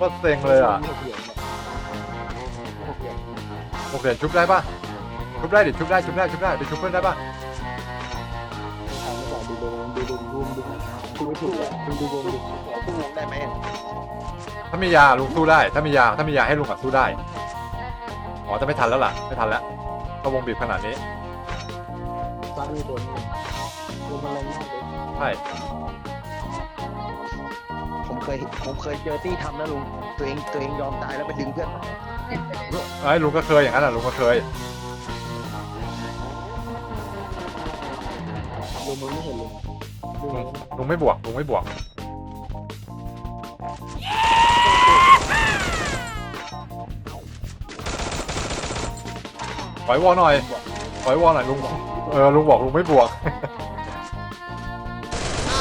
ก็เซ็งเลยอะหกเหรียญหกเหรียญหกเหรียญชุบได้ปะชุบได้ดิชุบได้ชุบได้ชุบได้ไปชุบเพื่อนได้ปะทางบอกดูดูดูดูดูดูดูดูดูดูดูดูดูได้ไหมถ้ามียาลุงสู้ได้ ถ้ามียาถ้ามียาให้ลุงอะสู้ได้อ๋อจะไม่ทันแล้วล่ะ ไม่ทันแล้วก็วงบีบขนาดนี้ซ้ายมีตัวนึงลงมาแรงมากเลยใช่ เคยผมเคยเจอที่ทำนะลุงตัวเองตัวเองยอมตายแล้วไปดึงเพื่อนไอ้ยลุงก็เคยอย่างนั้นอะลุงก็เคยลงมาไม่เห็นเลยดูลุงลุงไม่บวกลุงไม่บวกปล่อยวอหน่อยปล่อยวอหน่อยลุงบอกเออลุงบอกลุงไม่บวก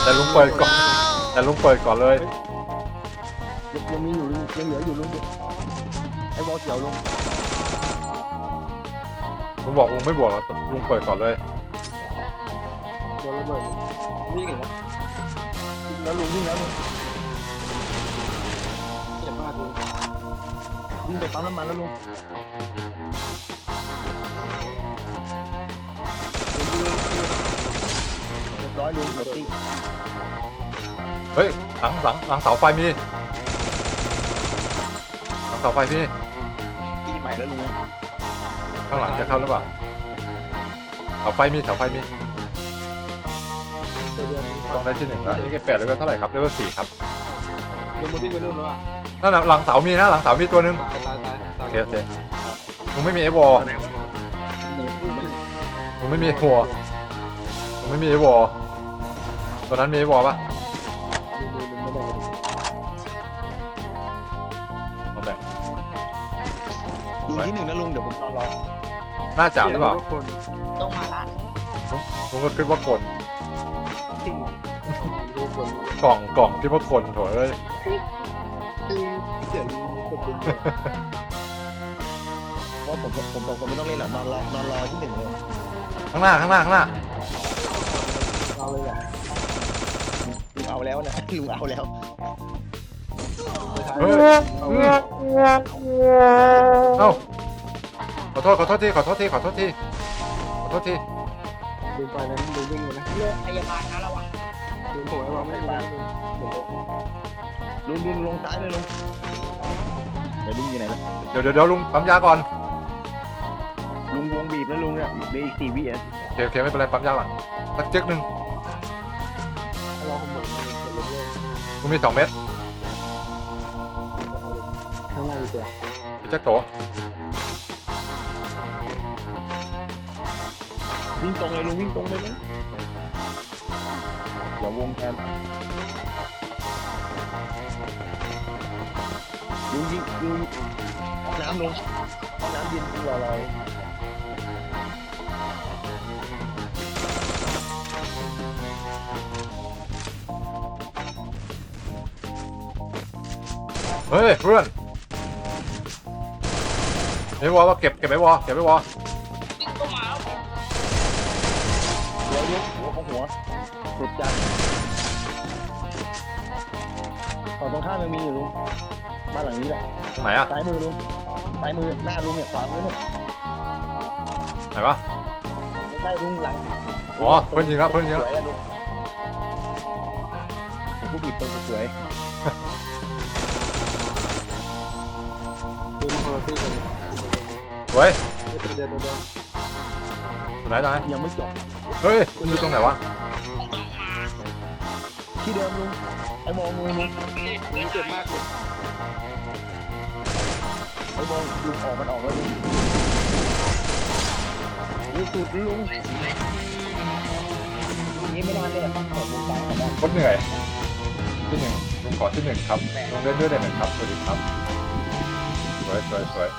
แต่ลุงเปิดก่อนแต่ลุงเปิดก่อนเลย ยังมีอยู่ยังเหลืออยู่ลุงไอ้บอลเขียวลุงลุงบอกลุงไม่บวกแล้วลุงเปิดก่อนเลยโดนระเบิดวิ่งแล้วแล้วลุงวิ่งแล้วลุงเจ็บมากลุงวิ่งไปปั๊มน้ำมันแล้วลุงเรียบร้อยลุงเดี๋ยวตีเฮ้ยหลังหลังหลังเสาไฟมีหลัง เสาไฟมีปีใหม่แล้วลุงข้างหลังจะเข้าหรือเปล่าเสาไฟมีเสาไฟมีเดือนต้องได้ที่หนึ่งแล้วนี่แกแปดเลเวลเท่าไหร่ครับเลเวลสี่ครับลุงมาวิ่งไปนู่นแล้วอะนั่นน่ะหลังเสามีนะหลังเสามีตัวหนึงตายตายตายโอเคโอเคลุงไม่มีเอวอลหนีพุ่งไปลุงไม่มีเอวอลลุงไม่มีเอวอลตัวนั้นมีเอวอลปะ ดูที่หนึ่งนะลุงเดี๋ยวผมรอรอน่าจะหรือเปล่าคนต้องมาละลุงก็คิดว่ากดทิ้งลุงคนกล่องกล่องคิดว่าคนโถเอ้ยเสียงลุงกดดึงเพราะผมผมผมผมไม่ต้องเล่นหรอกนอนรอนอนรอที่หนึ่งเลยข้างหน้าข้างหน้าข้างหน้าเอาเลยอะลุงเอาแล้วนะลุงเอาแล้ว เฮ้ยเอ้าขอโทษขอโทษทีขอโทษทีขอโทษทีขอโทษทีลุงไปนั้นลุงวิ่งเลยนะเรื่องพยาบาลนะระวังลุงโผล่ไอ้บอลไม่ได้ลุงลุงลุงลงซ้ายเลยลุงเดี๋ยวลุงอยู่ไหนล่ะเดี๋ยวเดี๋ยวเดี๋ยวลุงปั๊มยาก่อนลุงวงบีบแล้วลุงเนี่ยเหลืออีกสี่วิอะโอเคโอเคไม่เป็นไรปั๊มยาก่อนสักจึ๊กหนึ่งรอขโมยเสร็จเลยลุงมีสองเม็ด ข้างในเสียพี่แจ็คโตวิ่งตรงเลยลุงวิ่งตรงเลยนะอย่าวงแทนลุงยิงลุงห้องน้ำลุงห้องน้ำเย็นดีกว่าอะไรเฮ้ยเพื่อน ไอ้วอลว่าเก็บเก็บไอ้วอลเก็บไอ้วอลเดี๋ยวลุงหัวของหัวสุดจัดฝั่งตรงข้ามยังมีอยู่ลุงบ้านหลังนี้แหละตรงไหนอะซ้ายมือลุงซ้ายมือหน้าลุงเนี่ยขวามือเนี่ยไหนวะไม่ใช่ลุงหลังอ๋อเพื่อนยิงแล้วเพื่อนยิงสแล้ววยอะลุงผมผู้บิดตรงสวยลุงโผล่ที่กัน เฮ้ยไม่เป็นเดือนเดือนตรงไหนตรงไหนยังไม่จบเฮ้ยมันอยู่ตรงไหนวะที่เดิมลุงไอ้มองงูลุงลุงเจ็บมากเลยไอ้มองลุงออกมันออกแล้วลุงลุงสุดลุงนี้ไม่นานเลยต้องขอบคุณตายก่อนนะโคตรเหนื่อยที่หนึ่งลุงขอที่หนึ่งครับลุงเล่นด้วยได้ไหมครับสวัสดีครับสวยสวยสวย